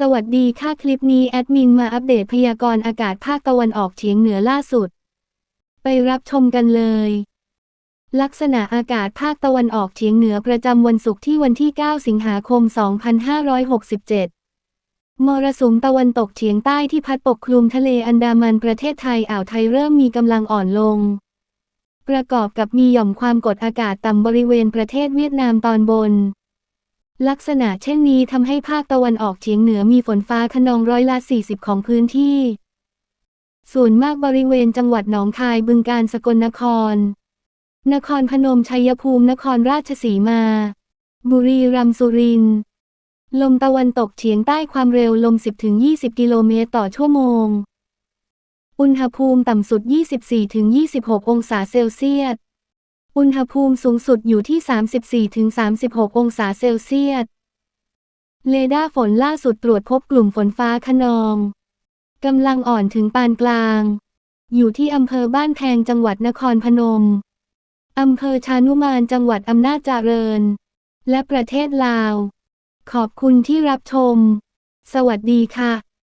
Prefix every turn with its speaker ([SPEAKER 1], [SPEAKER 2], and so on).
[SPEAKER 1] สวัสดีค่ะคลิปนี้แอดมินมาอัปเดตพยากรณ์อากาศภาคตะวันออกเฉียงเหนือล่าสุด ไปรับชมกันเลย ลักษณะอากาศภาคตะวันออกเฉียงเหนือประจำวันศุกร์ที่วันที่ 9 สิงหาคม 2567 มรสุมตะวันตกเฉียงใต้ที่พัดปกคลุมทะเลอันดามันประเทศไทยอ่าวไทยเริ่มมีกำลังอ่อนลง ประกอบกับมีหย่อมความกดอากาศต่ำบริเวณประเทศเวียดนามตอนบน ลักษณะเช่นนี้ทำให้ภาคตะวันออกเฉียงเหนือมีฝนฟ้าขนองร้อยละ 40 ของพื้นที่ ส่วนมากบริเวณจังหวัดหนองคายบึงกาฬสกลนคร นครพนมชัยภูมินครราชสีมา บุรีรัมย์สุรินทร์ลมตะวันตกเฉียงใต้ความเร็วลม 10-20 กิโลเมตรต่อชั่วโมง อุณหภูมิต่ำสุด 24-26 องศาเซลเซียส อุณหภูมิสูงสุดอยู่ที่ 34-36 องศาเซลเซียส เรดาร์ฝนล่าสุดตรวจพบกลุ่มฝนฟ้าคะนอง กำลังอ่อนถึงปานกลาง อยู่ที่อำเภอบ้านแพงจังหวัดนครพนม อำเภอชานุมานจังหวัดอำนาจเจริญ และประเทศลาว ขอบคุณที่รับชม สวัสดีค่ะ